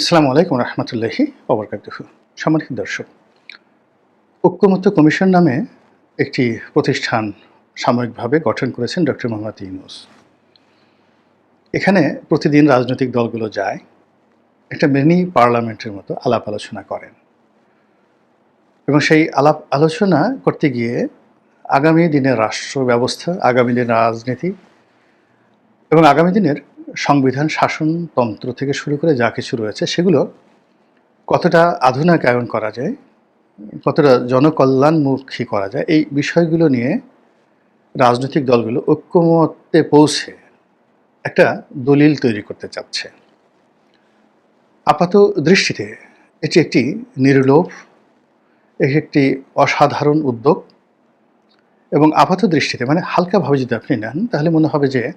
আসসালামু আলাইকুম রহমতুল্লাহি অবরকাতুহ সম্মানিত দর্শক, ঐক্যমত্য কমিশন নামে একটি প্রতিষ্ঠান সাময়িকভাবে গঠন করেছেন ডক্টর মোহাম্মদ ইউনুস। এখানে প্রতিদিন রাজনৈতিক দলগুলো যায়, একটা মিনি পার্লামেন্টের মতো আলাপ আলোচনা করেন। এবং সেই আলাপ আলোচনা করতে গিয়ে আগামী দিনের রাষ্ট্র ব্যবস্থা আগামী দিনের রাজনীতি এবং আগামী দিনের সংবিধান শাসনতন্ত্র থেকে শুরু করে যা কিছু রয়েছে, সেগুলো কতটা আধুনিকায়ন করা যায়, কতটা জনকল্যাণমুখী করা যায়, এই বিষয়গুলো নিয়ে রাজনৈতিক দলগুলো ঐক্যমত্যে পৌঁছে একটা দলিল তৈরি করতে চাচ্ছে। আপাত দৃষ্টিতে এটি একটি নির্লোভ, এটি একটি অসাধারণ উদ্যোগ এবং আপাত দৃষ্টিতে মানে হালকাভাবে যদি আপনি নেন, তাহলে মনে হবে যে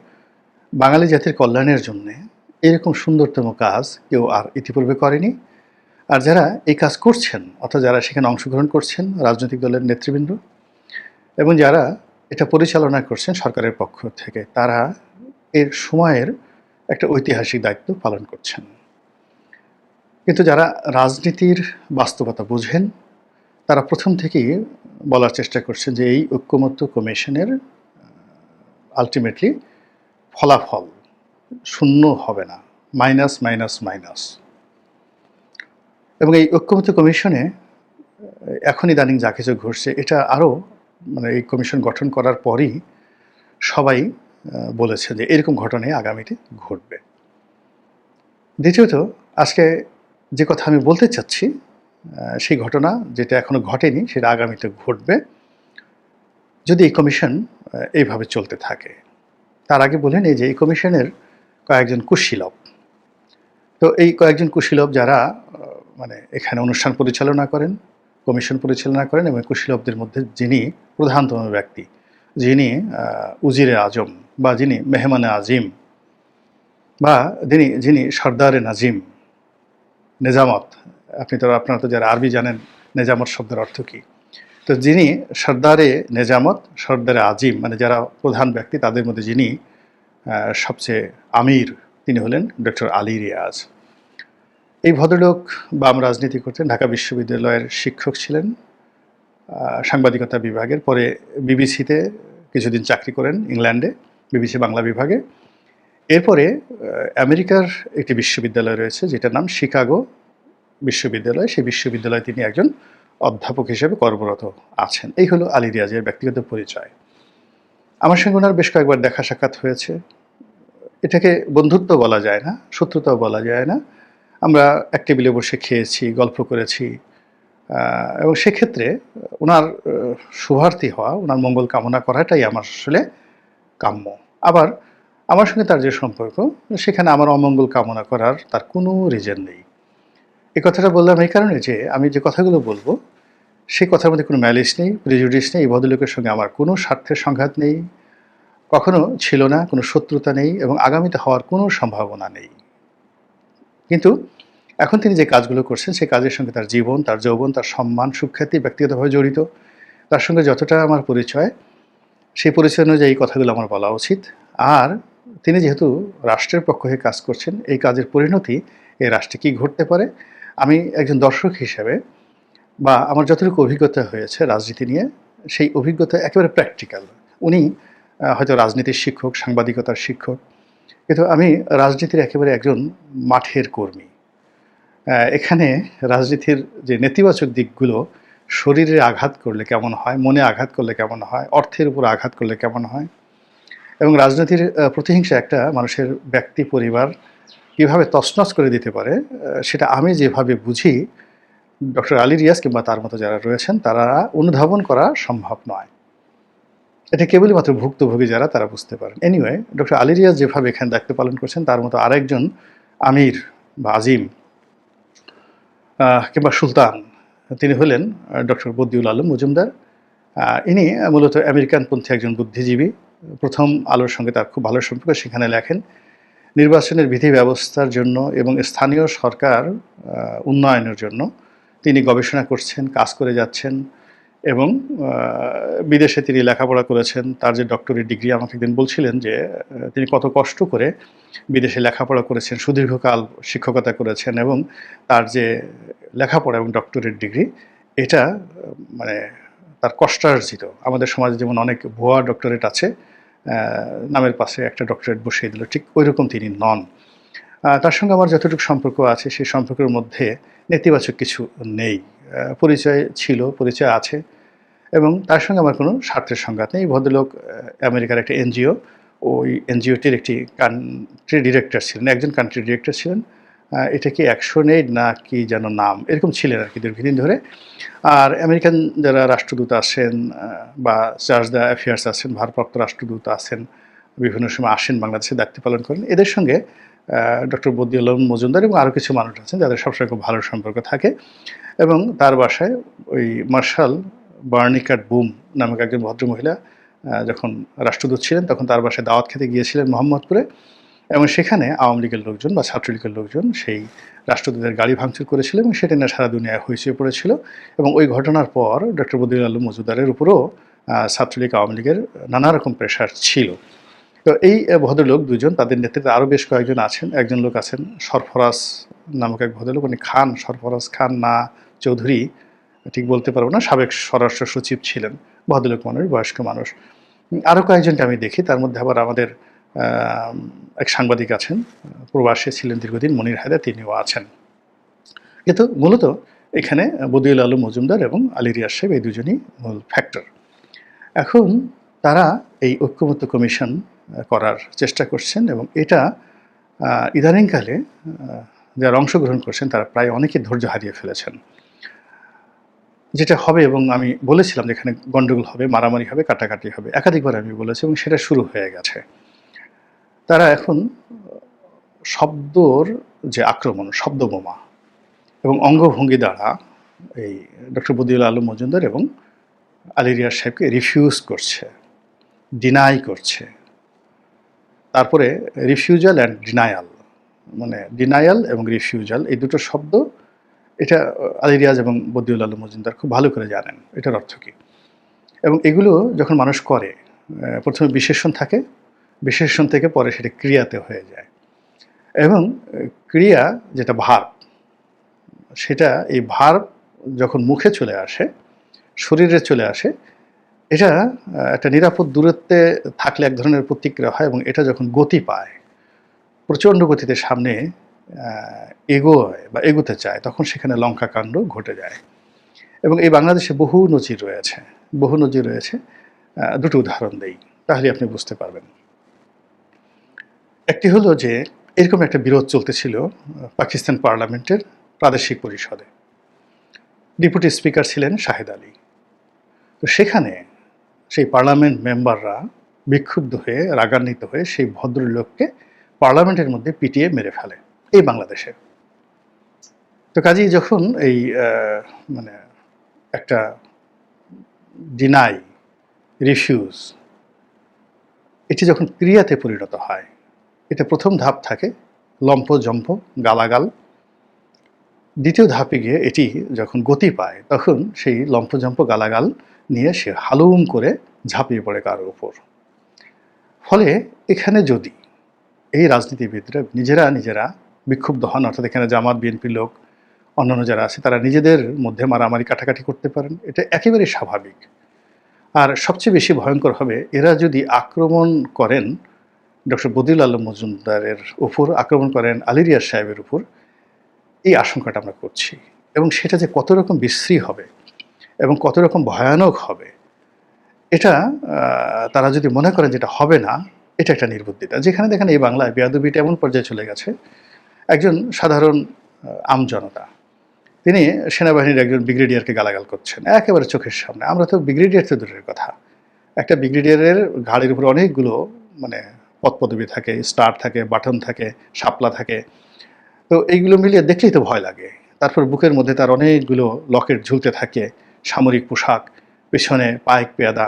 বাঙালি জাতির কল্যাণের জন্য এরকম সুন্দরতম কাজ কেউ আর ইতিপূর্বে করেনি। আর যারা এই কাজ করছেন, অর্থাৎ যারা সেখানে অংশগ্রহণ করছেন, রাজনৈতিক দলের নেতৃবৃন্দ, এবং যারা এটা পরিচালনা করছেন সরকারের পক্ষ থেকে, তারা এর সময়ের একটা ঐতিহাসিক দায়িত্ব পালন করছেন। কিন্তু যারা রাজনীতির বাস্তবতা বুঝেন, তারা প্রথম থেকেই বলার চেষ্টা করছেন যে এই ঐক্যমত্য কমিশনের আলটিমেটলি ফলাফল শূন্য হবে না, মাইনাস মাইনাস মাইনাস। এবং এই ঐক্যমত্য কমিশনে এখন ইদানিং যা কিছু ঘটছে, এটা আরও মানে এই কমিশন গঠন করার পরই সবাই বলেছে যে এরকম ঘটনাই আগামীতে ঘটবে। দ্বিতীয়ত, আজকে যে কথা আমি বলতে চাচ্ছি সেই ঘটনা যেটা এখনও ঘটেনি, সেটা আগামীতে ঘটবে। যদি এই কমিশন এইভাবে চলতে থাকে তার আগে বলেন এই যে এই কমিশনের কয়েকজন কুশীলব তো এই কয়েকজন কুশীলব যারা মানে এখানে অনুষ্ঠান পরিচালনা করেন, কমিশন পরিচালনা করেন এবং কুশীলবদের মধ্যে যিনি প্রধানতম ব্যক্তি, যিনি উজিরে আজম বা যিনি মেহমানে আজিম বা যিনি যিনি সর্দারে নাজিম, নেজামত। আপনি তো, আপনারা তো যারা আরবি জানেন, নেজামত শব্দের অর্থ কী? তো যিনি সর্দারে নেজামত, সর্দারে আজিম মানে যারা প্রধান ব্যক্তি, তাদের মধ্যে যিনি সবচেয়ে আমির, তিনি হলেন ডক্টর আলী রিয়াজ। এই ভদ্রলোক বাম রাজনীতি করতেন, ঢাকা বিশ্ববিদ্যালয়ের শিক্ষক ছিলেন সাংবাদিকতা বিভাগের। পরে বিবিসিতে কিছুদিন চাকরি করেন ইংল্যান্ডে, বিবিসি বাংলা বিভাগে। এরপরে আমেরিকার একটি বিশ্ববিদ্যালয় রয়েছে, যেটার নাম শিকাগো বিশ্ববিদ্যালয়। সেই বিশ্ববিদ্যালয়ে তিনি একজন অধ্যাপক হিসেবে কর্মরত আছেন। এই হলো আলী রিয়াজের ব্যক্তিগত পরিচয়। আমার সঙ্গে ওনার বেশ কয়েকবার দেখা সাক্ষাৎ হয়েছে। এটাকে বন্ধুত্ব বলা যায় না, শত্রুতাও বলা যায় না। আমরা এক টেবিলে বসে খেয়েছি, গল্প করেছি এবং সেক্ষেত্রে ওনার শুভার্থী হওয়া, ওনার মঙ্গল কামনা করাটাই আমার আসলে কাম্য। আবার আমার সঙ্গে তার যে সম্পর্ক, সেখানে আমার অমঙ্গল কামনা করার তার কোনো রিজন নেই। এই কথাটা বললাম এই কারণে যে আমি যে কথাগুলো বলব, সেই কথার মধ্যে কোনো ম্যালিস নেই প্রিজুডিস নেই, এই ভদ্রলোকের সঙ্গে আমার কোনো স্বার্থের সংঘাত নেই, কখনো ছিল না, কোনো শত্রুতা নেই এবং আগামীতে হওয়ার কোনো সম্ভাবনা নেই। কিন্তু এখন তিনি যে কাজগুলো করছেন, সেই কাজের সঙ্গে তার জীবন, তার যৌবন, তার সম্মান, সুখ্যাতি ব্যক্তিগতভাবে জড়িত। তার সঙ্গে যতটা আমার পরিচয়, সেই পরিচয় অনুযায়ী এই কথাগুলো আমার বলা উচিত। আর তিনি যেহেতু রাষ্ট্রের পক্ষ হয়ে কাজ করছেন, এই কাজের পরিণতি এই রাষ্ট্রে কী ঘটতে পারে আমি একজন দর্শক হিসেবে বা আমার যতটুকু অভিজ্ঞতা হয়েছে রাজনীতি নিয়ে, সেই অভিজ্ঞতা একেবারে প্র্যাকটিক্যাল উনি হয়তো রাজনীতির শিক্ষক, সাংবাদিকতার শিক্ষক, কিন্তু আমি রাজনীতির একেবারে একজন মাঠের কর্মী। এখানে রাজনীতির যে নেতিবাচক দিকগুলো, শরীরে আঘাত করলে কেমন হয়, মনে আঘাত করলে কেমন হয়, অর্থের উপর আঘাত করলে কেমন হয়, এবং রাজনীতির প্রতিহিংসা একটা মানুষের ব্যক্তি, পরিবার কীভাবে তছনছ করে দিতে পারে সেটা আমি যেভাবে বুঝি, ডক্টর আলী রিয়াজ কিংবা তার মতো যারা রয়েছেন, তারা অনুধাবন করা সম্ভব নয়। এটা কেবলই মাত্র ভুক্তভোগী যারা, তারা বুঝতে পারেন। এনিওয়ে ডক্টর আলী রিয়াজ যেভাবে এখানে দায়িত্ব পালন করছেন, তার মতো আরেকজন আমির বা আজিম কিংবা সুলতান, তিনি হলেন ডক্টর বদিউল আলম মজুমদার। ইনি মূলত আমেরিকানপন্থী একজন বুদ্ধিজীবী। প্রথম আলোর সঙ্গে তার খুব ভালো সম্পর্ক, সেখানে লেখেন নির্বাচনের বিধি ব্যবস্থার জন্য এবং স্থানীয় সরকার উন্নয়নের জন্য তিনি গবেষণা করছেন, কাজ করে যাচ্ছেন এবং বিদেশে তিনি লেখাপড়া করেছেন। তার যে ডক্টরেট ডিগ্রি আমাকে একদিন বলছিলেন যে তিনি কত কষ্ট করে বিদেশে লেখাপড়া করেছেন, সুদীর্ঘকাল শিক্ষকতা করেছেন এবং তার যে লেখাপড়া এবং ডক্টরেট ডিগ্রি, এটা মানে তার কষ্টার্জিত। আমাদের সমাজে যেমন অনেক ভুয়া ডক্টরেট আছে নামের পাশে একটা ডক্টরেট বসিয়ে দিল। ঠিক ওই রকম তিনি নন। তার সঙ্গে আমার যতটুকু সম্পর্ক আছে, সেই সম্পর্কের মধ্যে নেতিবাচক কিছু নেই। পরিচয় ছিল, পরিচয় আছে এবং তার সঙ্গে আমার কোনো স্বার্থের সংঘাত নেই। ভদ্রলোক আমেরিকার একটা এনজিও। ওই এনজিওটির একটি কান্ট্রি ডিরেক্টর ছিলেন, একজন কান্ট্রি ডিরেক্টর ছিলেন। এটা কি অ্যাকশন এইড না কি যেন নাম, এরকম ছিলেন আর কি দীর্ঘদিন ধরে। আর আমেরিকান যারা রাষ্ট্রদূত আছেন বা চার্জ দ্য অ্যাফেয়ার্স আছেন, ভারপ্রাপ্ত রাষ্ট্রদূত আছেন, বিভিন্ন সময় আসেন, বাংলাদেশে দায়িত্ব পালন করেন, এদের সঙ্গে ডক্টর বদিউল আলম মজুমদার এবং আরও কিছু মানুষ আছেন যাদের সবসময় খুব ভালো সম্পর্ক থাকে এবং তার বাসায় ওই মার্শাল বার্নিকাট বুম নামক একজন ভদ্রমহিলা যখন রাষ্ট্রদূত ছিলেন, তখন তার বাসায় দাওয়াত খেতে গিয়েছিলেন মোহাম্মদপুরে। এবং সেখানে আওয়ামী লীগের লোকজন বা ছাত্রলীগের লোকজন সেই রাষ্ট্রদূতের গাড়ি ভাঙচুর করেছিল এবং সেটা নিয়ে সারা দুনিয়ায় হইচই পড়েছিল এবং ওই ঘটনার পর ডক্টর বদিউল আলম মজুদারের উপরও ছাত্রলীগ, আওয়ামী লীগের নানা রকম প্রেশার ছিল। তো এই ভদ্রলোক দুজন তাদের নেতৃত্বে আরও বেশ কয়েকজন আছেন। একজন লোক আছেন সরফরাজ নামক এক ভদ্রলোক, উনি খান, সরফরাজ খান না চৌধুরী, ঠিক বলতে পারব না, সাবেক স্বরাষ্ট্র সচিব ছিলেন। ভদ্রলোক মানুষ, বয়স্ক মানুষ। আরও কয়েকজনকে আমি দেখি, তার মধ্যে আবার আমাদের এক সাংবাদিক আছেন, প্রবাসে ছিলেন দীর্ঘদিন, মনির হায়দার, তিনিও আছেন। কিন্তু মূলত এখানে বদিউল আলম মজুমদার এবং আলী রিয়াজ সাহেব এই দুজনই মূল ফ্যাক্টর এখন তারা এই ঐক্যমত্য কমিশন করার চেষ্টা করছেন এবং এটা ইদানিংকালে যারা অংশগ্রহণ করছেন তারা প্রায় অনেকে ধৈর্য হারিয়ে ফেলেছেন। যেটা হবে এবং আমি বলেছিলাম যেখানে গন্ডগোল হবে, মারামারি হবে, কাটাকাটি হবে, একাধিকবার আমি বলেছি এবং সেটা শুরু হয়ে গেছে। তারা এখন শব্দর যে আক্রমণ শব্দ বোমা এবং অঙ্গভঙ্গি দ্বারা এই ডক্টর বদিউল আলম মজুমদার এবং আলী রিয়াজ সাহেবকে রিফিউজ করছে ডিনাই করছে। তারপরে রিফিউজাল অ্যান্ড ডিনায়াল মানে ডিনায়াল এবং রিফিউজাল এই দুটো শব্দ, এটা আলী রিয়াজ এবং বদিউল আলম মজুমদার খুব ভালো করে জানেন, এটার অর্থ কী? এবং এগুলো যখন মানুষ করে প্রথমে বিশেষণ থাকে বিশেষণ থেকে পরে সেটা ক্রিয়াতে হয়ে যায়। এবং ক্রিয়া যেটা ভার, সেটা এই ভার যখন মুখে চলে আসে, শরীরে চলে আসে, এটা একটা নিরাপদ দূরত্বে থাকলে এক ধরনের প্রতিক্রিয়া হয় এবং এটা যখন গতি পায়, প্রচণ্ড গতিতে সামনে এগোয় বা এগোতে চায়, তখন সেখানে লঙ্কা কাণ্ড ঘটে যায়। এবং এই বাংলাদেশে বহু নজির রয়েছে, বহু নজির রয়েছে দুটো উদাহরণ দেই, তাহলে আপনি বুঝতে পারবেন। একটি হলো যে, এরকম একটা বিরোধ চলতেছিল পাকিস্তান পার্লামেন্টের প্রাদেশিক পরিষদে। ডেপুটি স্পিকার ছিলেন শাহেদ আলী। তো সেখানে সেই পার্লামেন্ট মেম্বাররা বিক্ষুব্ধ হয়ে, রাগান্বিত হয়ে সেই ভদ্রলোককে পার্লামেন্টের মধ্যে পিটিয়ে মেরে ফেলে, এই বাংলাদেশে। তো কাজেই যখন এই মানে একটা ডিনাই রিফিউজ এটি যখন ক্রিয়াতে পরিণত হয় এটা প্রথম ধাপ থাকে, লম্প, জম্প, গালাগাল। দ্বিতীয় ধাপে গিয়ে এটি যখন গতি পায়, তখন সেই লম্পজম্প গালাগাল নিয়ে সে হালুম করে ঝাঁপিয়ে পড়ে কারোর উপর। ফলে এখানে যদি এই রাজনীতিবিদরা, নিজেরা নিজেরা বিক্ষুব্ধ হন, অর্থাৎ এখানে জামাত বিএনপির লোক, অন্যান্য যারা আছে, তারা নিজেদের মধ্যে মারামারি কাটাকাটি করতে পারেন, এটা একেবারেই স্বাভাবিক। আর সবচেয়ে বেশি ভয়ঙ্কর হবে, এরা যদি আক্রমণ করেন ডক্টর বদিউল আলম মজুমদারের উপর আক্রমণ করেন আলিরিয়ার সাহেবের উপর, এই আশঙ্কাটা আমরা করছি। এবং সেটা যে কত রকম বিশ্রী হবে এবং কত রকম ভয়ানক হবে, এটা তারা যদি মনে করেন যেটা হবে না, এটা একটা নির্বুদ্ধিতা। যেখানে দেখেন এই বাংলায় বেয়াদবিটা এমন পর্যায়ে চলে গেছে, একজন সাধারণ আমজনতা তিনি সেনাবাহিনীর একজন ব্রিগেডিয়ারকে গালাগাল করছেন, একেবারে চোখের সামনে। আমরা তো ব্রিগেডিয়ার তো দূরের কথা। একটা ব্রিগেডিয়ারের ঘাড়ের উপর অনেকগুলো মানে পদপদবি থাকে, স্টার থাকে, বাটন থাকে, শাপলা থাকে। তো এইগুলো মিলিয়ে দেখলেই তো ভয় লাগে। তারপর বুকের মধ্যে তার অনেকগুলো লকেট ঝুলতে থাকে, সামরিক পোশাক, পেছনে পায়েক পেয়াদা,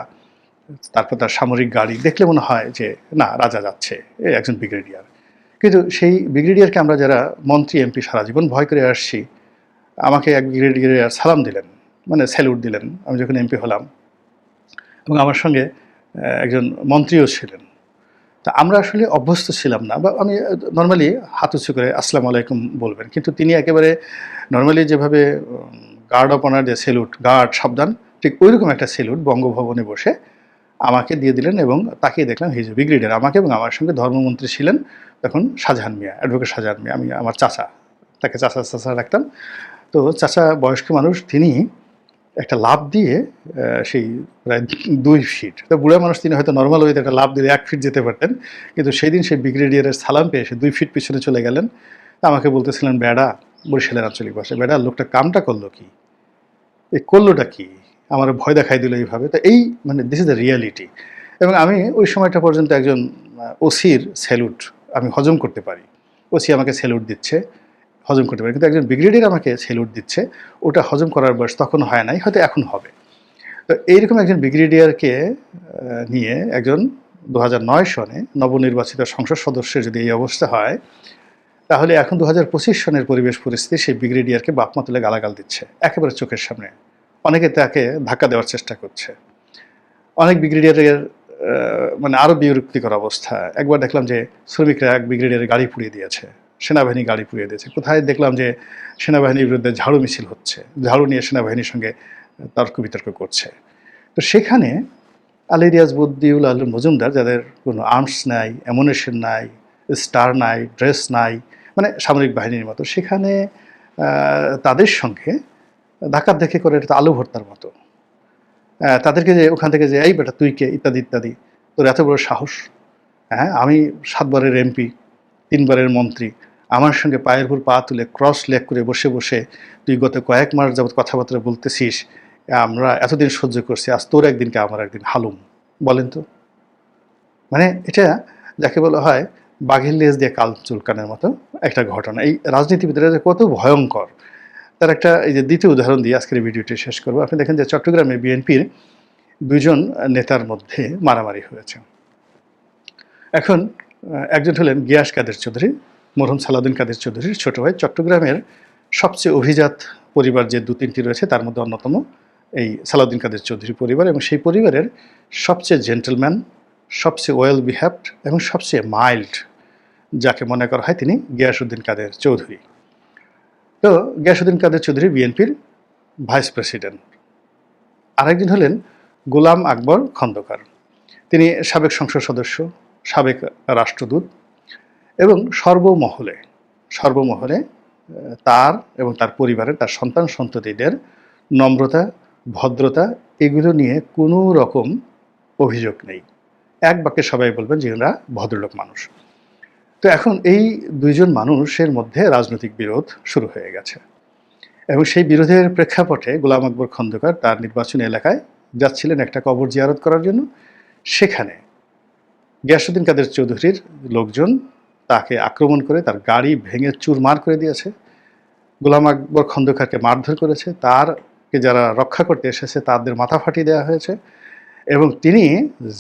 তারপর তার সামরিক গাড়ি। দেখলে মনে হয় যে, না, রাজা যাচ্ছে এই একজন ব্রিগেডিয়ার। কিন্তু সেই ব্রিগেডিয়ারকে আমরা যারা মন্ত্রী, এমপি সারা জীবন ভয় করে আসছি, আমাকে এক ব্রিগেডিয়ার সালাম দিলেন মানে স্যালুট দিলেন। আমি যখন এমপি হলাম, এবং আমার সঙ্গে একজন মন্ত্রীও ছিলেন। তা আমরা আসলে অভ্যস্ত ছিলাম না, বা আমি নর্মালি হাত উঁচু করে আসসালামু আলাইকুম বলবেন। কিন্তু তিনি একেবারে নর্মালি যেভাবে গার্ড অফ অনার যে সেলুট গার্ড সাবধান, ঠিক ওইরকম একটা সেলুট বঙ্গভবনে বসে আমাকে দিয়ে দিলেন এবং তাকে দেখলাম হিজ ব্রিগেডিয়ার আমাকে এবং আমার সঙ্গে ধর্মমন্ত্রী ছিলেন তখন শাহজাহান মিয়া অ্যাডভোকেট শাহজাহান মিয়া, আমি, আমার চাচা, তাকে চাচা চাচা রাখতাম। তো চাচা বয়স্ক মানুষ, তিনি একটা লাভ দিয়ে সেই, প্রায় দুই ফিট তো বুড়া মানুষ তিনি হয়তো নর্মাল ওয়েতে একটা লাভ দিলে এক ফিট যেতে পারতেন, কিন্তু সেই দিন সেই ব্রিগেডিয়ারের সালাম পেয়ে সে দুই ফিট পিছনে চলে গেলেন। আমাকে বলতেছিলেন, বেড়া, বরিশালের আঞ্চলিক ভাষায় বেড়া, লোকটা কামটা করল কি? এই করলোটা কি? আমার ভয় দেখাই দিল এইভাবে। তো এই মানে দিস ইজ দ্য রিয়ালিটি এবং আমি ওই সময়টা পর্যন্ত একজন ওসির স্যালুট আমি হজম করতে পারি। ওসি আমাকে স্যালুট দিচ্ছে। হজম করতে পারি। কিন্তু একজন ব্রিগেডিয়ার আমাকে সেলুট দিচ্ছে, ওটা হজম করার বয়স তখন হয় নাই, হয়তো এখন হবে। তো এইরকম একজন ব্রিগেডিয়ারকে নিয়ে একজন দু সনে নবনির্বাচিত সংসদ সদস্যের যদি এই অবস্থা হয়, তাহলে এখন দু হাজার পঁচিশ সনের পরিবেশ পরিস্থিতি সেই ব্রিগেডিয়ারকে বাপমা তুলে গালাগাল দিচ্ছে, একেবারে চোখের সামনে। অনেকে তাকে ধাক্কা দেওয়ার চেষ্টা করছে। অনেক ব্রিগেডিয়ারের মানে আরও বিরক্তিকর অবস্থা। একবার দেখলাম যে শ্রমিকরা এক ব্রিগেডিয়ারের গাড়ি পুড়িয়ে দিয়েছে। সেনাবাহিনী গাড়ি পুড়িয়ে দিয়েছে। কোথায় দেখলাম যে সেনাবাহিনীর বিরুদ্ধে ঝাড়ু মিছিল হচ্ছে। ঝাড়ু নিয়ে সেনাবাহিনীর সঙ্গে তর্ক বিতর্ক করছে। তো সেখানে আলী রিয়াজ বুদ্দিউল আলম মজুমদার, যাদের কোনো আর্মস নাই, অ্যামুনেশন নাই, স্টার নাই, ড্রেস নাই মানে সামরিক বাহিনীর মতো, সেখানে তাদের সঙ্গে ধাক্কার দেখে করে এটা আলু ভর্তার মতো। তাদেরকে যে ওখান থেকে যে, এই বেটা, তুই কে? ইত্যাদি ইত্যাদি। তোর এত বড় সাহস? হ্যাঁ আমি সাতবারের এমপি। তিনবারের মন্ত্রী। আমার সঙ্গে পায়ের উপর পা তুলে ক্রস লেগ করে বসে বসে তুই গত কয়েক মাস যাবত কথাবার্তা বলতেছিস, আমরা এতদিন সহ্য করছি, আজ তোর একদিনকে আমার একদিন হালুম। বলেন তো। মানে এটা যাকে বলা হয় বাঘের লেজ দিয়ে কাল চুলকানের মতো একটা ঘটনা। এই রাজনীতিবিদরা যে কত ভয়ঙ্কর। তার একটা এই যে দ্বিতীয় উদাহরণ দিয়ে আজকের ভিডিওটি শেষ করব। আপনি দেখেন যে চট্টগ্রামে বিএনপির দুজন নেতার মধ্যে মারামারি হয়েছে। এখন একজন হলেন গিয়াস কাদের চৌধুরী, মরহুম সালাউদ্দিন কাদের চৌধুরীর ছোট ভাই চট্টগ্রামের সবচেয়ে অভিজাত পরিবার যে দু তিনটি রয়েছে, তার মধ্যে অন্যতম এই সালাউদ্দিন কাদের চৌধুরী পরিবার এবং সেই পরিবারের সবচেয়ে জেন্টলম্যান সবচেয়ে ওয়েল বিহেভড এবং সবচেয়ে মাইল্ড যাকে মনে করা হয় তিনি গিয়াসউদ্দিন কাদের চৌধুরী। তো গিয়াসউদ্দিন কাদের চৌধুরী বিএনপির ভাইস প্রেসিডেন্ট আরেকজন হলেন গোলাম আকবর খন্দকার। তিনি সাবেক সংসদ সদস্য সাবেক রাষ্ট্রদূত এবং সর্বমহলে সর্বমহলে তার এবং তার পরিবারের, তার সন্তান সন্ততিদের নম্রতা, ভদ্রতা, এগুলো নিয়ে কোনো রকম অভিযোগ নেই। এক বাক্যে সবাই বলবেন যে এরা ভদ্রলোক মানুষ। তো এখন এই দুইজন মানুষের মধ্যে রাজনৈতিক বিরোধ শুরু হয়ে গেছে। এবং সেই বিরোধের প্রেক্ষাপটে গোলাম আকবর খন্দকার তার নির্বাচনী এলাকায় যাচ্ছিলেন একটা কবর জিয়ারত করার জন্য। সেখানে গিয়াসুদ্দিন কাদের চৌধুরীর লোকজন তাকে আক্রমণ করে তার গাড়ি ভেঙে চুরমার করে দিয়েছে। গোলাম আকবর খন্দকারকে মারধর করেছে। তারকে যারা রক্ষা করতে এসেছে তাদের মাথা ফাটিয়ে দেওয়া হয়েছে এবং তিনি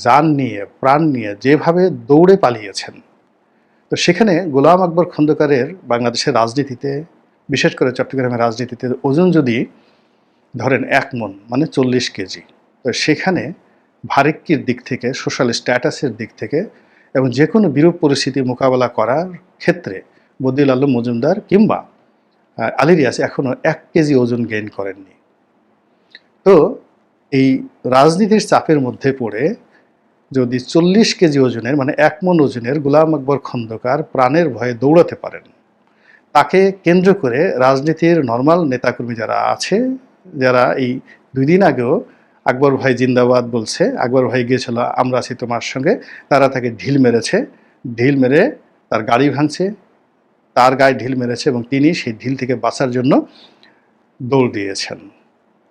যান নিয়ে, প্রাণ নিয়ে যেভাবে দৌড়ে পালিয়েছেন। তো সেখানে গোলাম আকবর খন্দকারের বাংলাদেশের রাজনীতিতে, বিশেষ করে চট্টগ্রামের রাজনীতিতে ওজন যদি ধরেন এক মন মানে চল্লিশ কেজি, তো সেখানে ভারিক্কির দিক থেকে সোশ্যাল স্ট্যাটাসের দিক থেকে এবং যে কোনো বিরূপ পরিস্থিতি মোকাবেলা করার ক্ষেত্রে বদিউল আলম মজুমদার কিংবা আহ, আলী রিয়াজ এখনও এক কেজি ওজন গেইন করেননি। তো এই রাজনীতির চাপের মধ্যে পড়ে যদি চল্লিশ কেজি ওজনের মানে এক মন ওজনের গোলাম আকবর খন্দকার প্রাণের ভয়ে দৌড়াতে পারেন তাকে কেন্দ্র করে রাজনীতির নর্মাল নেতাকর্মী যারা আছে যারা এই দুই দিন আগেও আকবর ভাই জিন্দাবাদ বলছে, আকবর ভাই গিয়েছিল, আমরা আছি তোমার সঙ্গে। তারা তাকে ঢিল মেরেছে, ঢিল মেরে তার গাড়ি ভাঙছে, তার গায়ে ঢিল মেরেছে এবং তিনি সেই ঢিল থেকে বাঁচার জন্য দৌড় দিয়েছেন,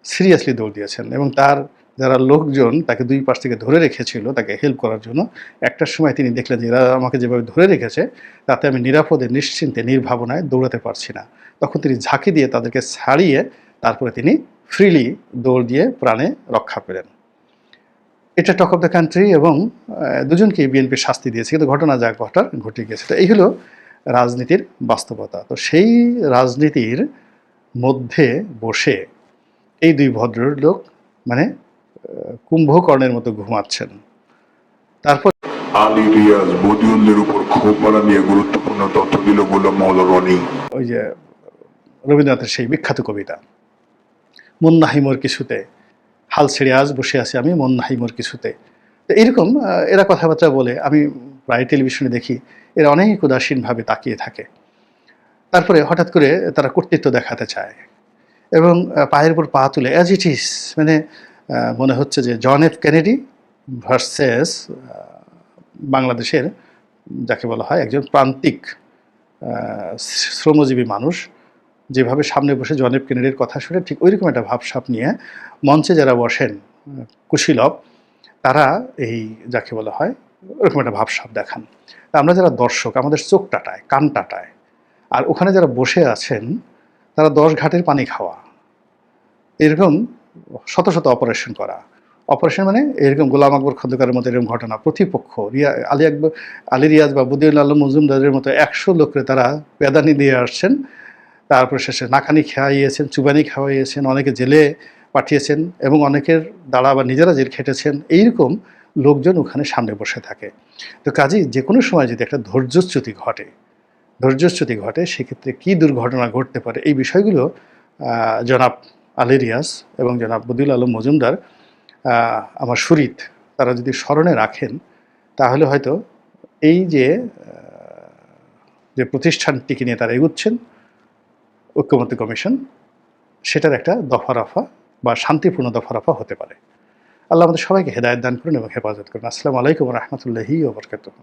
সিরিয়াসলি দৌড় দিয়েছেন এবং তার যারা লোকজন তাকে দুই পাশ থেকে ধরে রেখেছিল, তাকে হেল্প করার জন্য একটার সময় তিনি দেখলেন যে এরা আমাকে যেভাবে ধরে রেখেছে, তাতে আমি নিরাপদে, নিশ্চিন্তে, নির্ভাবনায় দৌড়াতে পারছি না। তখন তিনি ঝাঁকি দিয়ে তাদেরকে ছাড়িয়ে তারপরে তিনি ফ্রিলি দৌড় দিয়ে প্রাণে রক্ষা পেলেন। এটা টক অফ দ্য কান্ট্রি এবং দুজনকে বিএনপি শাস্তি দিয়েছে কিন্তু ঘটনা যা ঘটার ঘটে গেছে তো এই হলো রাজনীতির বাস্তবতা। তো সেই রাজনীতির মধ্যে বসে এই দুই ভদ্রলোক মানে কুম্ভকর্ণের মতো ঘুমাচ্ছেন। তারপর আলী রিয়াজ বদিউল্লের উপর ক্ষোভ নিয়ে গুরুত্বপূর্ণ তথ্য দিল গোলাম রনি। ওই যে রবীন্দ্রনাথের সেই বিখ্যাত কবিতা। মোর কিছুতে। হাল ছেড়ে আজ বসে আছি আমি মোর কিছুতে। তো এইরকম আহ, এরা কথাবার্তা বলে আমি প্রায় টেলিভিশনে দেখি এরা অনেক উদাসীনভাবে তাকিয়ে থাকে। তারপরে হঠাৎ করে তারা কর্তৃত্ব দেখাতে চায় এবং পায়ের উপর পা তুলে অ্যাজ ইট ইস মানে মনে হচ্ছে যে জন এফ কেনেডি ভার্সেস বাংলাদেশের যাকে বলা হয় একজন প্রান্তিক শ্রমজীবী মানুষ যেভাবে সামনে বসে জনেব কেনেডির কথা শুনে ঠিক ওইরকম একটা ভাবসাপ নিয়ে মঞ্চে যারা বসেন আহ, কুশীলব তারা এই যাকে বলা হয় ওরকম একটা ভাবসাপ দেখান। আমরা যারা দর্শক আমাদের চোখ টাটায় কান টাটায় আর ওখানে যারা বসে আছেন তারা দশ ঘাটের পানি খাওয়া। এরকম শত শত অপারেশন করা। অপারেশন মানে এরকম গোলাম আকবর খন্দকারের মতো এরকম ঘটনা। প্রতিপক্ষ রিয়া আলী আকবর আলী রিয়াজ বা বুদিউল আলম মজুমদারের মতো একশো লোকরে তারা পেদানি দিয়ে আসছেন। তারপর শেষে নাকানি খাওয়াইয়েছেন চুবানি খাওয়াইয়েছেন অনেকে জেলে পাঠিয়েছেন এবং অনেকের দ্বারা বা নিজেরা জেল খেটেছেন। এইরকম লোকজন ওখানে সামনে বসে থাকে। তো কাজেই যে কোনো সময় যদি একটা ধৈর্যচ্যুতি ঘটে ধৈর্যচ্যুতি ঘটে, সেক্ষেত্রে কী দুর্ঘটনা ঘটতে পারে? এই বিষয়গুলো জনাব আলী রিয়াজ এবং জনাব বদিউল আলম মজুমদার আমার সুরিত, তারা যদি স্মরণে রাখেন, তাহলে হয়তো এই যে যে প্রতিষ্ঠানটিকে নিয়ে তারা এগুচ্ছেন ঐক্যমত্য কমিশন, সেটার একটা দফা রফা বা শান্তিপূর্ণ দফা রফা হতে পারে। আল্লাহ আমাদের সবাইকে হেদায়ত দান করুন এবং হেফাজত করুন। আসসালামু আলাইকুম রহমতুল্লাহি ওবরকাতুহ